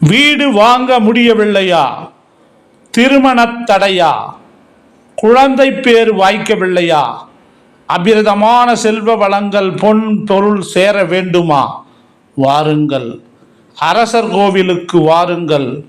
வீடு வாங்க முடியவில்லையா? திருமணத் தடையா? குழந்தை பேர் வாய்க்கவில்லையா? அபிரதமான செல்வ வளங்கள் பொன் பொருள் சேர வேண்டுமா? வாருங்கள். அரசர் கோவிலுக்கு வாருங்கள்.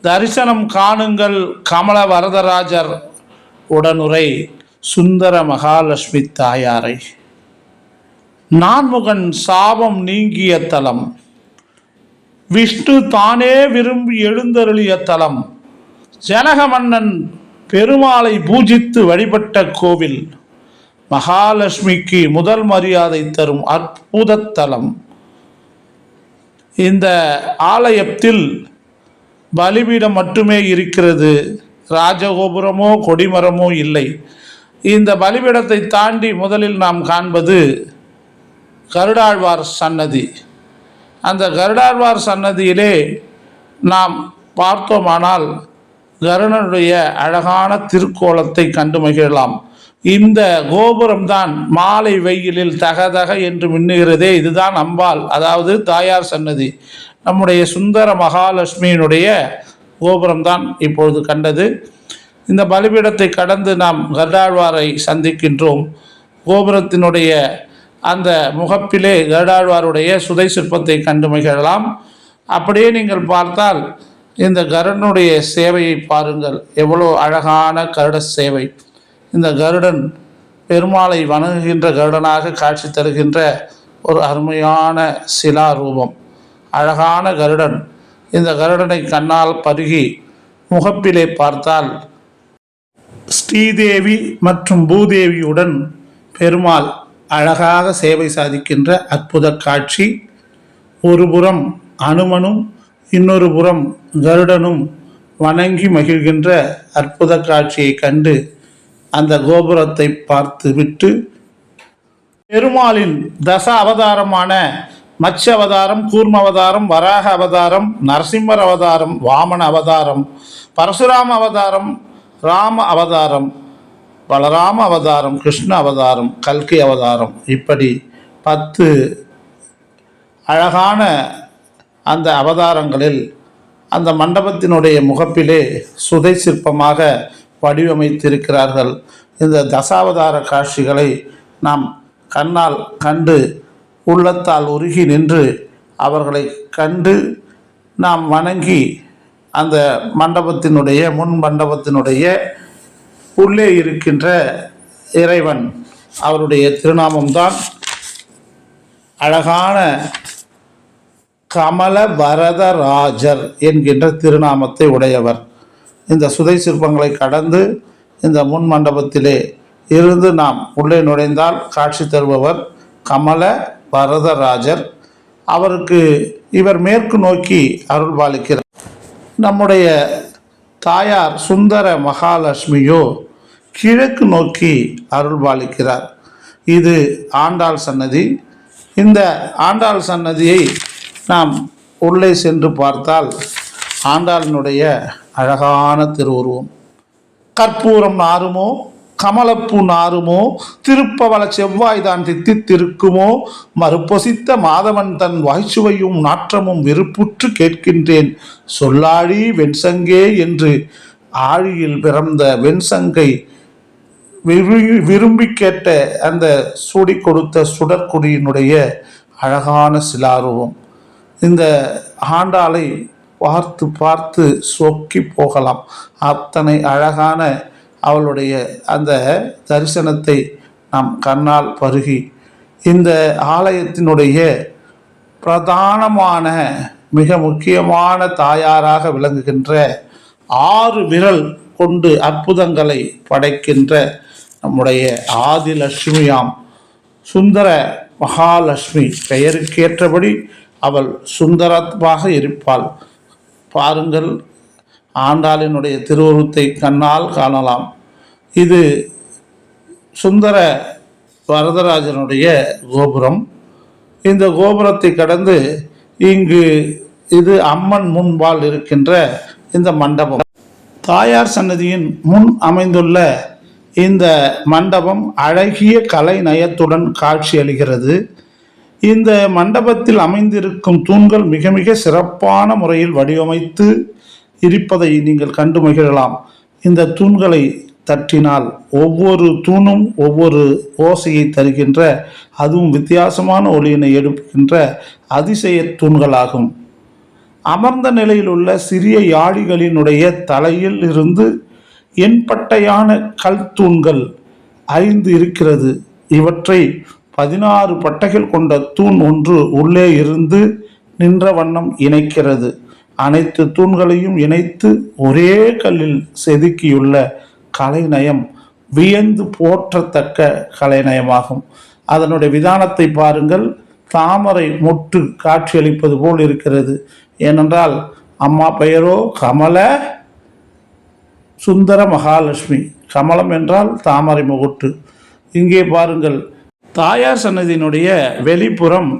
தரிசனம் காணுங்கள் கமல வரதராஜர் உடனுரை சுந்தர மகாலட்சுமி தாயாரை. நான்முகன் சாபம் நீங்கிய தலம். விஷ்ணு தானே விரும்பி எழுந்தருளிய தலம். ஜனக மன்னன் பெருமாளை பூஜித்து வழிபட்ட கோவில். மகாலட்சுமிக்கு முதல் மரியாதை தரும் அற்புத தலம். இந்த ஆலயத்தில் பலிபீடம் மட்டுமே இருக்கிறது. ராஜகோபுரமோ கொடிமரமோ இல்லை. இந்த பலிபீடத்தை தாண்டி முதலில் நாம் காண்பது கருடாழ்வார் சன்னதி. அந்த கருடாழ்வார் சன்னதியிலே நாம் பார்த்தோமானால் கருணனுடைய அழகான திருக்கோலத்தை கண்டு மகிழலாம். இந்த கோபுரம்தான் மாலை வெயிலில் தகதக என்று மின்னுகிறதே இதுதான் அம்பாள் அதாவது தாயார் சன்னதி. நம்முடைய சுந்தர மகாலட்சுமியினுடைய கோபுரம்தான் இப்பொழுது கண்டது. இந்த பலிபீடத்தை கடந்து நாம் கருடாழ்வாரை சந்திக்கின்றோம். கோபுரத்தினுடைய அந்த முகப்பிலே கருடாழ்வாருடைய சுதை சிற்பத்தை கண்டு மகிழலாம். அப்படியே நீங்கள் பார்த்தால் இந்த கருடனுடைய சேவையை பாருங்கள். எவ்வளோ அழகான கருட சேவை. இந்த கருடன் பெருமாளை வணங்குகின்ற கருடனாக காட்சி தருகின்ற ஒரு அருமையான சிலா ரூபம் அழகான கருடன். இந்த கருடனை கண்ணால் பருகி முகப்பிலே பார்த்தால் ஸ்ரீதேவி மற்றும் பூதேவியுடன் பெருமாள் அழகாக சேவை சாதிக்கின்ற அற்புத காட்சி. ஒரு புறம் அனுமனும் இன்னொரு புறம் கருடனும் வணங்கி மகிழ்கின்ற அற்புத காட்சியை கண்டு அந்த கோபுரத்தை பார்த்து விட்டு பெருமாளின் தச அவதாரமான மச்ச அவதாரம் கூர்ம அவதாரம் வராக அவதாரம் நரசிம்மர் அவதாரம் வாமன அவதாரம் பரசுராம அவதாரம் ராம அவதாரம் பலராம அவதாரம் கிருஷ்ண அவதாரம் கல்கி அவதாரம் இப்படி பத்து அழகான அந்த அவதாரங்களில் அந்த மண்டபத்தினுடைய முகப்பிலே சுதை சிற்பமாக வடிவமைத்திருக்கிறார்கள். இந்த தசாவதார காட்சிகளை நாம் கண்ணால் கண்டு உள்ளத்தால் உருகி நின்று அவர்களை கண்டு நாம் வணங்கி அந்த மண்டபத்தினுடைய முன் மண்டபத்தினுடைய உள்ளே இருக்கின்ற இறைவன் அவருடைய திருநாமம்தான் அழகான கமல வரதராஜர் என்கின்ற திருநாமத்தை உடையவர். இந்த சுதை சிற்பங்களை கடந்து இந்த முன் மண்டபத்திலே இருந்து நாம் உள்ளே நுழைந்தால் காட்சி தருபவர் கமல வரதராஜர் அவருக்கு இவர் மேற்கு நோக்கி அருள் பாலிக்கிறார் நம்முடைய தாயார் சுந்தர மகாலட்சுமியோ கிழக்கு நோக்கி அருள்பாலிக்கிறார். இது ஆண்டாள் சன்னதி. இந்த ஆண்டாள் சன்னதியை நாம் உள்ளே சென்று பார்த்தால் ஆண்டாளினுடைய அழகான திருவுருவம். கற்பூரம் நாருமோ கமலப்பூ நாருமோ திருப்பவள செவ்வாய் தான் தித்தித்திருக்குமோ மறுபொசித்த மாதவன் தன் வாய்ச்சுவையும் நாற்றமும் வெறுப்புற்று கேட்கின்றேன். சொல்லாழி வெண்சங்கே என்று ஆழியில் பிறந்த வெண்சங்கை விரு- விரும்பி கேட்ட அந்த சூடி கொடுத்த சுடற்குடியினுடைய அழகான சிலாருவம். இந்த ஆண்டாளை பார்த்து பார்த்து சொக்கி போகலாம். அத்தனை அழகான அவளுடைய அந்த தரிசனத்தை நாம் கண்ணால் பருகி இந்த ஆலயத்தினுடைய பிரதானமான மிக முக்கியமான தாயாராக விளங்குகின்ற ஆறு விரல் கொண்டு அற்புதங்களை படைக்கின்ற நம்முடைய ஆதிலட்சுமியாம் சுந்தர மகாலட்சுமி பெயருக்கேற்றபடி அவள் சுந்தரமாக இருப்பாள். பாருங்கள் ஆண்டாளினுடைய திருவுருவத்தை கண்ணால் காணலாம். இது சுந்தர வரதராஜனுடைய கோபுரம். இந்த கோபுரத்தை கடந்து இங்கு இது அம்மன் முன்பால் இருக்கின்ற இந்த மண்டபம். தாயார் சன்னதியின் முன் அமைந்துள்ள இந்த மண்டபம் அழகிய கலை நயத்துடன் காட்சியளிக்கிறது இந்த மண்டபத்தில் அமைந்திருக்கும் தூண்கள் மிக மிக சிறப்பான முறையில் வடிவமைத்து இருப்பதை நீங்கள் கண்டு மகிழலாம். இந்த தூண்களை தட்டினால் ஒவ்வொரு தூணும் ஒவ்வொரு ஓசையை தருகின்ற அதுவும் வித்தியாசமான ஒளியினை எடுக்கின்ற அதிசய தூண்களாகும். அமர்ந்த நிலையில் உள்ள சிறிய யாழிகளினுடைய தலையில் இருந்து எண்பட்டையான கல் தூண்கள் ஐந்து இருக்கிறது. இவற்றை பதினாறு பட்டைகள் கொண்ட தூண் ஒன்று உள்ளே இருந்து நின்ற வண்ணம் இணைக்கிறது. அனைத்து தூண்களையும் இணைத்து ஒரே கல்லில் செதுக்கியுள்ள கலைநயம் வியந்து போற்றத்தக்க கலைநயமாகும். அதனுடைய விதானத்தை பாருங்கள். தாமரை மொட்டு காட்சியளிப்பது போல் இருக்கிறது. ஏனென்றால் அம்மா பெயரோ கமல சுந்தர மகாலட்சுமி. கமலம் என்றால் தாமரை முகுட்டு இங்கே பாருங்கள். தாயார் சன்னதியினுடைய வெளிப்புறம்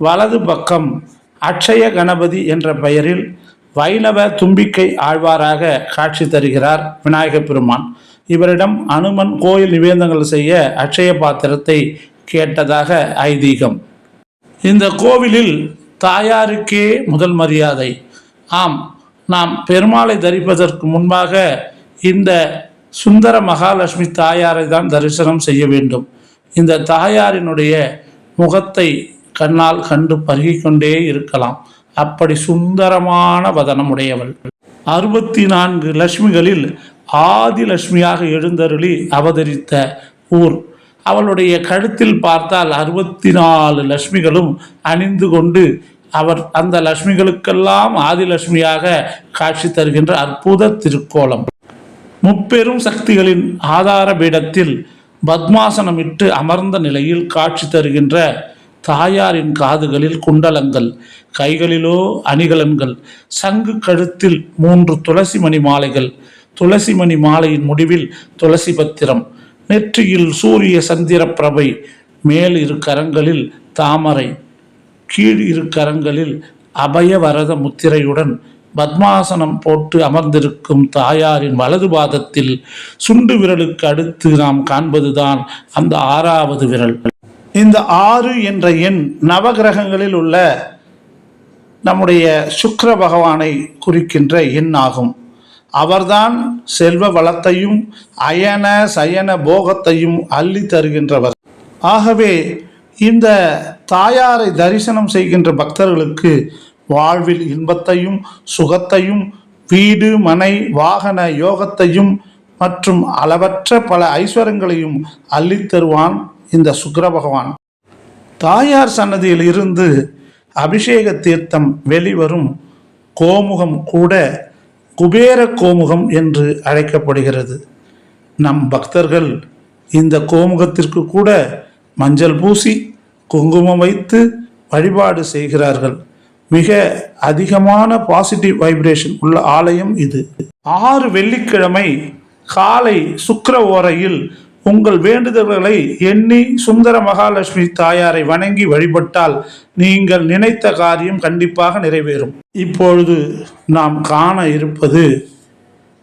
வலது பக்கம் அட்சய கணபதி என்ற பெயரில் வைணவ தும்பிக்கை ஆழ்வாராக காட்சி தருகிறார் விநாயகப் பெருமான். இவரிடம் அனுமன் கோயில் நிவேதங்கள் செய்ய அட்சய பாத்திரத்தை கேட்டதாக ஐதீகம். இந்த கோவிலில் தாயாருக்கே முதல் மரியாதை. ஆம் நாம் பெருமாளை தரிப்பதற்கு முன்பாக இந்த சுந்தர மகாலட்சுமி தாயாரை தான் தரிசனம் செய்ய வேண்டும். இந்த தாயாரினுடைய முகத்தை கண்ணால் கண்டு பருகிக்கொண்டே இருக்கலாம். அப்படி சுந்தரமான வதனம் உடையவள் அறுபத்தி நான்கு லட்சுமிகளில் ஆதி லட்சுமியாக எழுந்தருளி அவதரித்த ஊர். அவளுடைய கழுத்தில் பார்த்தால் அறுபத்தி நாலு லட்சுமிகளும் அணிந்து கொண்டு அவர் அந்த லட்சுமிகளுக்கெல்லாம் ஆதிலட்சுமியாக காட்சி தருகின்ற அற்புத திருக்கோலம். முப்பெரும் சக்திகளின் ஆதார பீடத்தில் பத்மாசனமிட்டு அமர்ந்த நிலையில் காட்சி தருகின்ற தாயாரின் காதுகளில் குண்டலங்கள் கைகளிலோ அணிகலன்கள் சங்கு கழுத்தில் மூன்று துளசி மணி மாலைகள் துளசி மணி மாலையின் முடிவில் துளசி பத்திரம் நெற்றியில் சூரிய சந்திர பிரபை மேல் இரு கரங்களில் தாமரை கீழ் இரு கரங்களில் அபயவரத முத்திரையுடன் பத்மாசனம் போட்டு அமர்ந்திருக்கும் தாயாரின் வலது பாதத்தில் சுண்டு விரலுக்கு அடுத்து நாம் காண்பதுதான் அந்த ஆறாவது விரல். இந்த ஆறு என்ற எண் நவகிரகங்களில் உள்ள நம்முடைய சுக்கர பகவானை குறிக்கின்ற எண் ஆகும் அவர்தான் செல்வ வளத்தையும் அயன சயன போகத்தையும் அள்ளி தருகின்றவர். ஆகவே இந்த தாயாரை தரிசனம் செய்கின்ற பக்தர்களுக்கு வாழ்வில் இன்பத்தையும் சுகத்தையும் வீடு மனை வாகன யோகத்தையும் மற்றும் அளவற்ற பல ஐஸ்வரங்களையும் அள்ளித்தருவான் இந்த சுக்கர பகவான். தாயார் சன்னதியில் இருந்து அபிஷேக தீர்த்தம் வெளிவரும் கோமுகம் கூட குபேர கோமுகம் என்று அழைக்கப்படுகிறது. நம் பக்தர்கள் இந்த கோமுகத்திற்கு கூட மஞ்சள் பூசி குங்குமம் வைத்து வழிபாடு செய்கிறார்கள். மிக அதிகமான பாசிட்டிவ் வைப்ரேஷன் உள்ள ஆலயம் இது. ஆறு வெள்ளிக்கிழமை காலை சுக்கர ஓரையில் உங்கள் வேண்டுதல்களை எண்ணி சுந்தர மகாலட்சுமி தாயாரை வணங்கி வழிபட்டால் நீங்கள் நினைத்த காரியம் கண்டிப்பாக நிறைவேறும். இப்பொழுது நாம் காண இருப்பது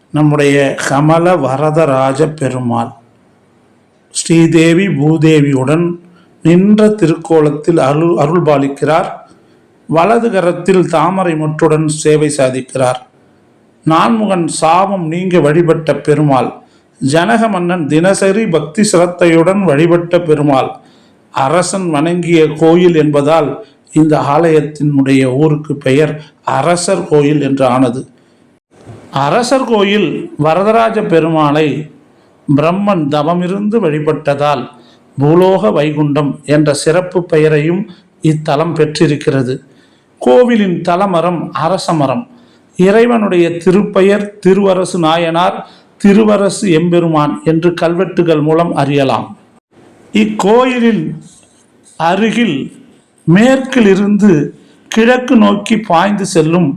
நம்முடைய கமல வரதராஜ பெருமாள். ஸ்ரீதேவி பூதேவியுடன் நின்ற திருக்கோலத்தில் அருள் அருள்பாலிக்கிறார். வலது கரத்தில் தாமரை முற்றுடன் சேவை சாதிக்கிறார். நான்முகன் சாபம் நீங்க வழிபட்ட பெருமாள். ஜனக மன்னன் தினசரி பக்தி சிரத்தையுடன் வழிபட்ட பெருமாள். அரசன் வணங்கிய கோயில் என்பதால் இந்த ஆலயத்தினுடைய ஊருக்கு பெயர் அரசர் கோயில் என்று ஆனது. அரசர் கோயில் வரதராஜ பெருமாளை பிரம்மன் தவமிருந்து வழிபட்டதால் பூலோக வைகுண்டம் என்ற சிறப்பு பெயரையும் இத்தலம் பெற்றிருக்கிறது. கோவிலின் தலமரம் அரச மரம் இறைவனுடைய திருப்பெயர் திருவரசு நாயனார் திருவரசு எம்பெருமான் என்று கல்வெட்டுகள் மூலம் அறியலாம். இக்கோயிலின் அருகில் மேற்கில் இருந்து கிழக்கு நோக்கி பாய்ந்து செல்லும்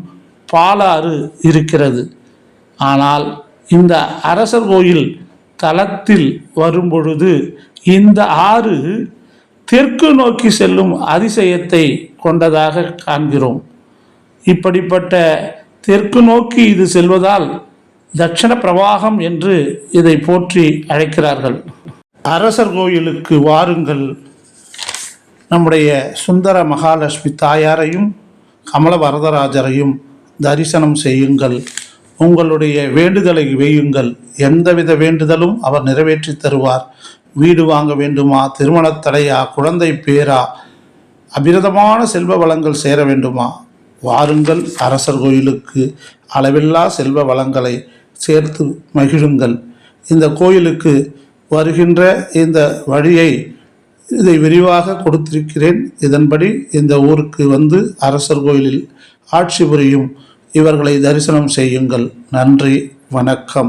பாலாறு இருக்கிறது. ஆனால் இந்த அரசர் கோயில் தளத்தில் வரும்பொழுது இந்த ஆறு தெற்கு நோக்கி செல்லும் அதிசயத்தை கொண்டதாக காண்கிறோம். இப்படிப்பட்ட தெற்கு நோக்கி இது செல்வதால் தட்சண பிரவாகம் என்று இதை போற்றி அழைக்கிறார்கள். அரசர் கோயிலுக்கு வாருங்கள். நம்முடைய சுந்தர மகாலட்சுமி தாயாரையும் கமல வரதராஜரையும் தரிசனம் செய்யுங்கள். உங்களுடைய வேண்டுதலை வையுங்கள். எந்தவித வேண்டுதலும் அவர் நிறைவேற்றி தருவார். வீடு வாங்க வேண்டுமா? திருமணத் தடையா? குழந்தை பேரா? அபிரதமான செல்வ வளங்கள் சேர வேண்டுமா? வாருங்கள் அரசர் கோயிலுக்கு அளவில்லா செல்வ வளங்களை சேர்த்து மகிழுங்கள். இந்த கோயிலுக்கு வருகின்ற இந்த வழியை இதை விரிவாக கொடுத்திருக்கிறேன். இதன்படி இந்த ஊருக்கு வந்து அரசர் கோயிலில் ஆட்சி புரியும். இவர்களை தரிசனம் செய்யுங்கள். நன்றி வணக்கம்.